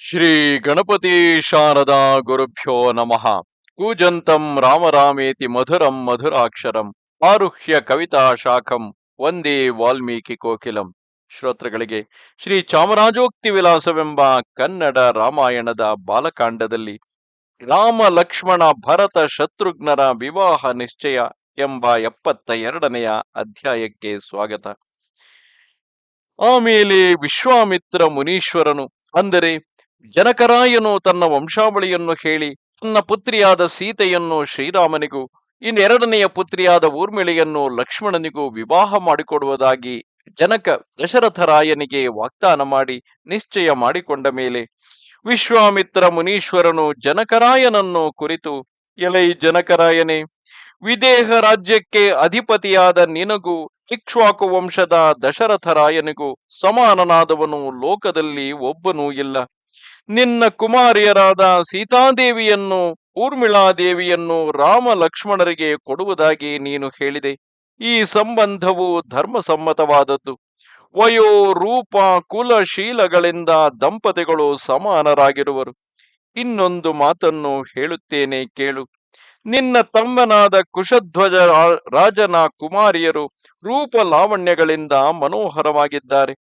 ಶ್ರೀ ಗಣಪತಿ ಶಾರದಾ ಗುರುಭ್ಯೋ ನಮಃ. ಕೂಜಂತಂ ರಾಮರಾಮೇತಿ ಮಧುರಂ ಮಧುರಾಕ್ಷರಂ. ಆರುಹ್ಯ ಕವಿತಾ ಶಾಖಂ. ಒಂದೇ ವಾಲ್ಮೀಕಿ ಕೋಕಿಲಂ. ಶ್ರೋತೃಗಳಿಗೆ, ಶ್ರೀ ಚಾಮರಾಜೋಕ್ತಿ ವಿಲಾಸವೆಂಬ ಕನ್ನಡ ರಾಮಾಯಣದ ಬಾಲಕಾಂಡದಲ್ಲಿ ರಾಮ ಲಕ್ಷ್ಮಣ ಭರತ ಶತ್ರುಘ್ನರ ವಿವಾಹ ನಿಶ್ಚಯ ಎಂಬ ಎಪ್ಪತ್ತ ಎರಡನೆಯ ಅಧ್ಯಾಯಕ್ಕೆ ಸ್ವಾಗತ. ಆಮೇಲೆ ವಿಶ್ವಾಮಿತ್ರ ಮುನೀಶ್ವರನು ಅಂದರೆ ಜನಕರಾಯನು ತನ್ನ ವಂಶಾವಳಿಯನ್ನು ಹೇಳಿ, ತನ್ನ ಪುತ್ರಿಯಾದ ಸೀತೆಯನ್ನು ಶ್ರೀರಾಮನಿಗೂ, ಇನ್ನೆರಡನೆಯ ಪುತ್ರಿಯಾದ ಊರ್ಮಿಳೆಯನ್ನು ಲಕ್ಷ್ಮಣನಿಗೂ ವಿವಾಹ ಮಾಡಿಕೊಡುವುದಾಗಿ ಜನಕ ದಶರಥರಾಯನಿಗೆ ವಾಗ್ದಾನ ಮಾಡಿ ನಿಶ್ಚಯ ಮಾಡಿಕೊಂಡ ಮೇಲೆ ವಿಶ್ವಾಮಿತ್ರ ಮುನೀಶ್ವರನು ಜನಕರಾಯನನ್ನು ಕುರಿತು, ಎಲೈ ಜನಕರಾಯನೇ, ವಿದೇಹ ರಾಜ್ಯಕ್ಕೆ ಅಧಿಪತಿಯಾದ ನಿನಗೂ, ಇಕ್ಷ್ವಾಕು ವಂಶದ ದಶರಥರಾಯನಿಗೂ ಸಮಾನನಾದವನು ಲೋಕದಲ್ಲಿ ಒಬ್ಬನೂ ಇಲ್ಲ. ನಿನ್ನ ಕುಮಾರಿಯರಾದ ಸೀತಾದೇವಿಯನ್ನು, ಊರ್ಮಿಳಾದೇವಿಯನ್ನು ರಾಮ ಲಕ್ಷ್ಮಣರಿಗೆ ಕೊಡುವುದಾಗಿ ನೀನು ಹೇಳಿದೆ. ಈ ಸಂಬಂಧವು ಧರ್ಮಸಮ್ಮತವಾದದ್ದು. ವಯೋ ರೂಪ ಕುಲ ಶೀಲಗಳಿಂದ ದಂಪತಿಗಳು ಸಮಾನರಾಗಿರುವರು. ಇನ್ನೊಂದು ಮಾತನ್ನು ಹೇಳುತ್ತೇನೆ ಕೇಳು. ನಿನ್ನ ತಮ್ಮನಾದ ಕುಶಧ್ವಜ ರಾಜನ ಕುಮಾರಿಯರು ರೂಪ ಲಾವಣ್ಯಗಳಿಂದ ಮನೋಹರವಾಗಿದ್ದಾರೆ.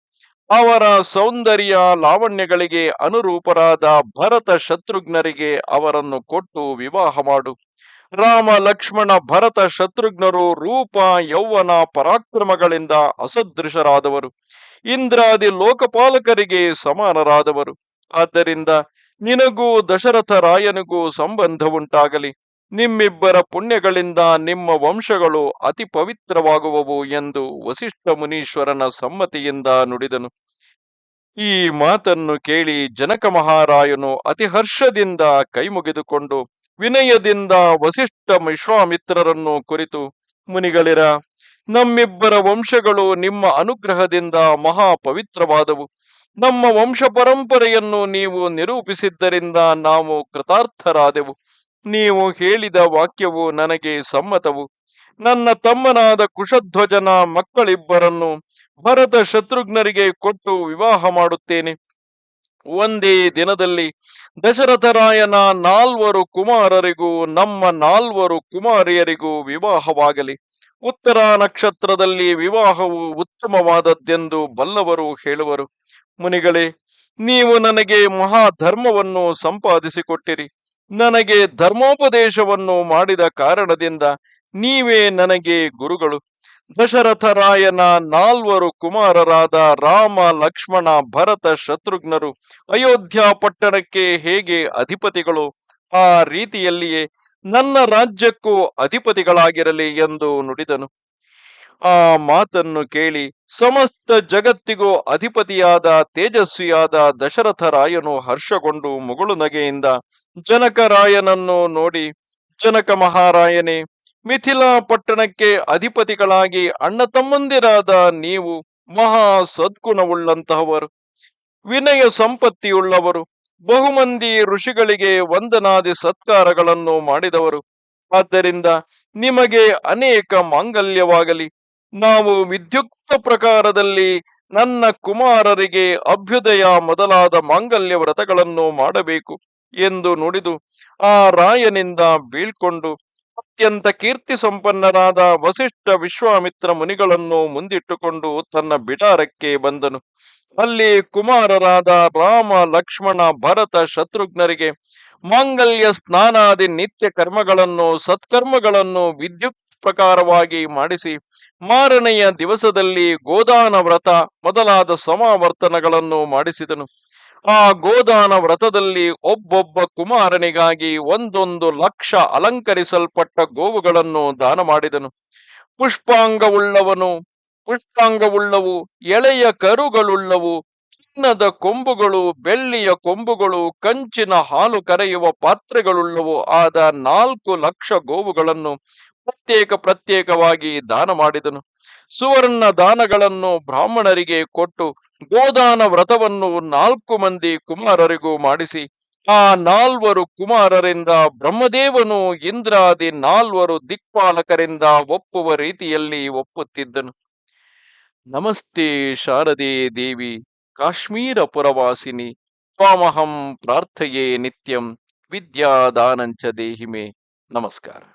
ಅವರ ಸೌಂದರ್ಯ ಲಾವಣ್ಯಗಳಿಗೆ ಅನುರೂಪರಾದ ಭರತ ಶತ್ರುಘ್ನರಿಗೆ ಅವರನ್ನು ಕೊಟ್ಟು ವಿವಾಹ ಮಾಡು. ರಾಮ, ಲಕ್ಷ್ಮಣ, ಭರತ ಶತ್ರುಘ್ನರು ರೂಪ, ಯೌವನ, ಪರಾಕ್ರಮಗಳಿಂದ ಅಸದೃಶರಾದವರು. ಇಂದ್ರಾದಿ ಲೋಕಪಾಲಕರಿಗೆ ಸಮಾನರಾದವರು. ಆದ್ದರಿಂದ ನಿನಗೂ ದಶರಥ ರಾಯನಿಗೂ ಸಂಬಂಧವುಂಟಾಗಲಿ. ನಿಮ್ಮಿಬ್ಬರ ಪುಣ್ಯಗಳಿಂದ ನಿಮ್ಮ ವಂಶಗಳು ಅತಿ ಪವಿತ್ರವಾಗುವವು ಎಂದು ವಸಿಷ್ಠ ಮುನೀಶ್ವರನ ಸಮ್ಮತಿಯಿಂದ ನುಡಿದನು. ಈ ಮಾತನ್ನು ಕೇಳಿ ಜನಕ ಮಹಾರಾಯನು ಅತಿ ಹರ್ಷದಿಂದ ಕೈಮುಗಿದುಕೊಂಡು ವಿನಯದಿಂದ ವಸಿಷ್ಠ ವಿಶ್ವಾಮಿತ್ರರನ್ನು ಕುರಿತು, ಮುನಿಗಳಿರ, ನಮ್ಮಿಬ್ಬರ ವಂಶಗಳು ನಿಮ್ಮ ಅನುಗ್ರಹದಿಂದ ಮಹಾ ಪವಿತ್ರವಾದವು ನಮ್ಮ ವಂಶ ಪರಂಪರೆಯನ್ನು ನೀವು ನಿರೂಪಿಸಿದ್ದರಿಂದ ನಾವು ಕೃತಾರ್ಥರಾದೆವು. ನೀವು ಹೇಳಿದ ವಾಕ್ಯವು ನನಗೆ ಸಮ್ಮತವು. ನನ್ನ ತಮ್ಮನಾದ ಕುಶಧ್ವಜನ ಮಕ್ಕಳಿಬ್ಬರನ್ನು ಭರತ ಶತ್ರುಘ್ನರಿಗೆ ಕೊಟ್ಟು ವಿವಾಹ ಮಾಡುತ್ತೇನೆ. ಒಂದೇ ದಿನದಲ್ಲಿ ದಶರಥರಾಯನ ನಾಲ್ವರು ಕುಮಾರರಿಗೂ ನಮ್ಮ ನಾಲ್ವರು ಕುಮಾರಿಯರಿಗೂ ವಿವಾಹವಾಗಲಿ. ಉತ್ತರ ನಕ್ಷತ್ರದಲ್ಲಿ ವಿವಾಹವು ಉತ್ತಮವಾದದ್ದೆಂದು ಬಲ್ಲವರು ಹೇಳುವರು. ಮುನಿಗಳೇ, ನೀವು ನನಗೆ ಮಹಾಧರ್ಮವನ್ನು ಸಂಪಾದಿಸಿಕೊಟ್ಟಿರಿ. ನನಗೆ ಧರ್ಮೋಪದೇಶವನ್ನು ಮಾಡಿದ ಕಾರಣದಿಂದ ನೀವೇ ನನಗೆ ಗುರುಗಳು. ದಶರಥರಾಯನ ನಾಲ್ವರು ಕುಮಾರರಾದ ರಾಮ, ಲಕ್ಷ್ಮಣ, ಭರತ ಶತ್ರುಘ್ನರು ಅಯೋಧ್ಯ ಪಟ್ಟಣಕ್ಕೆ ಹೇಗೆ ಅಧಿಪತಿಗಳು? ಆ ರೀತಿಯಲ್ಲಿಯೇ ನನ್ನ ರಾಜ್ಯಕ್ಕೂ ಅಧಿಪತಿಗಳಾಗಿರಲಿ ಎಂದು ನುಡಿದನು. ಆ ಮಾತನ್ನು ಕೇಳಿ ಸಮಸ್ತ ಜಗತ್ತಿಗೂ ಅಧಿಪತಿಯಾದ ತೇಜಸ್ವಿಯಾದ ದಶರಥರಾಯನು ಹರ್ಷಗೊಂಡು ಮುಗುಳು ನಗೆಯಿಂದ ಜನಕರಾಯನನ್ನು ನೋಡಿ, ಜನಕ ಮಹಾರಾಯನೇ, ಮಿಥಿಲಾ ಪಟ್ಟಣಕ್ಕೆ ಅಧಿಪತಿಗಳಾಗಿ ಅಣ್ಣ ತಮ್ಮಂದಿರಾದ ನೀವು ಮಹಾ ಸದ್ಗುಣವುಳ್ಳಂತಹವರು, ವಿನಯ ಸಂಪತ್ತಿಯುಳ್ಳವರು, ಬಹುಮಂದಿ ಋಷಿಗಳಿಗೆ ವಂದನಾದಿ ಸತ್ಕಾರಗಳನ್ನು ಮಾಡಿದವರು. ಆದ್ದರಿಂದ ನಿಮಗೆ ಅನೇಕ ಮಾಂಗಲ್ಯವಾಗಲಿ ನಾವು ವಿದ್ಯುಕ್ತ ಪ್ರಕಾರದಲ್ಲಿ ನನ್ನ ಕುಮಾರರಿಗೆ ಅಭ್ಯುದಯ ಮೊದಲಾದ ಮಾಂಗಲ್ಯ ವ್ರತಗಳನ್ನು ಮಾಡಬೇಕು ಎಂದು ನುಡಿದು ಆ ರಾಯನಿಂದ ಬೀಳ್ಕೊಂಡು ಅತ್ಯಂತ ಕೀರ್ತಿ ಸಂಪನ್ನರಾದ ವಸಿಷ್ಠ ವಿಶ್ವಾಮಿತ್ರ ಮುನಿಗಳನ್ನು ಮುಂದಿಟ್ಟುಕೊಂಡು ತನ್ನ ಬಿಟಾರಕ್ಕೆ ಬಂದನು. ಅಲ್ಲಿ ಕುಮಾರರಾದ ರಾಮ, ಲಕ್ಷ್ಮಣ, ಭರತ ಶತ್ರುಘ್ನರಿಗೆ ಮಾಂಗಲ್ಯ ಸ್ನಾನಾದಿ ನಿತ್ಯ ಕರ್ಮಗಳನ್ನು, ಸತ್ಕರ್ಮಗಳನ್ನು ವಿದ್ಯುತ್ ಪ್ರಕಾರವಾಗಿ ಮಾಡಿಸಿ ಮಾರನೆಯ ದಿವಸದಲ್ಲಿ ಗೋದಾನ ವ್ರತ ಮೊದಲಾದ ಸಮಾವರ್ತನಗಳನ್ನು ಮಾಡಿಸಿದನು. ಆ ಗೋದಾನ ವ್ರತದಲ್ಲಿ ಒಬ್ಬೊಬ್ಬ ಕುಮಾರನಿಗಾಗಿ ಒಂದೊಂದು ಲಕ್ಷ ಅಲಂಕರಿಸಲ್ಪಟ್ಟ ಗೋವುಗಳನ್ನು ದಾನ ಮಾಡಿದನು. ಪುಷ್ಪಾಂಗವುಳ್ಳವನು, ಪುಷ್ಪಾಂಗವುಳ್ಳವು, ಎಳೆಯ ಕರುಗಳುಳ್ಳವು, ಚಿನ್ನದ ಕೊಂಬುಗಳು, ಬೆಳ್ಳಿಯ ಕೊಂಬುಗಳು, ಕಂಚಿನ ಹಾಲು ಕರೆಯುವ ಪಾತ್ರೆಗಳುಳ್ಳವು, ಆದ ನಾಲ್ಕು ಲಕ್ಷ ಗೋವುಗಳನ್ನು ಪ್ರತ್ಯೇಕ ಪ್ರತ್ಯೇಕವಾಗಿ ದಾನ ಮಾಡಿದನು. ಸುವರ್ಣ ದಾನಗಳನ್ನು ಬ್ರಾಹ್ಮಣರಿಗೆ ಕೊಟ್ಟು ಗೋದಾನ ವ್ರತವನ್ನು ನಾಲ್ಕು ಮಂದಿ ಕುಮಾರರಿಗೂ ಮಾಡಿಸಿ, ಆ ನಾಲ್ವರು ಕುಮಾರರಿಂದ ಬ್ರಹ್ಮದೇವನು ಇಂದ್ರಾದಿ ನಾಲ್ವರು ದಿಕ್ಪಾಲಕರಿಂದ ಒಪ್ಪುವ ರೀತಿಯಲ್ಲಿ ಒಪ್ಪುತ್ತಿದ್ದನು. ನಮಸ್ತೆ ಶಾರದೆ ದೇವಿ, ಕಾಶ್ಮೀರ ಪುರವಾಸಿನಿ, ತ್ವಾಮಹಂ ಪ್ರಾರ್ಥಯೇ ನಿತ್ಯಂ, ವಿದ್ಯಾದಾನಂಚ ದೇಹಿಮೆ. ನಮಸ್ಕಾರ.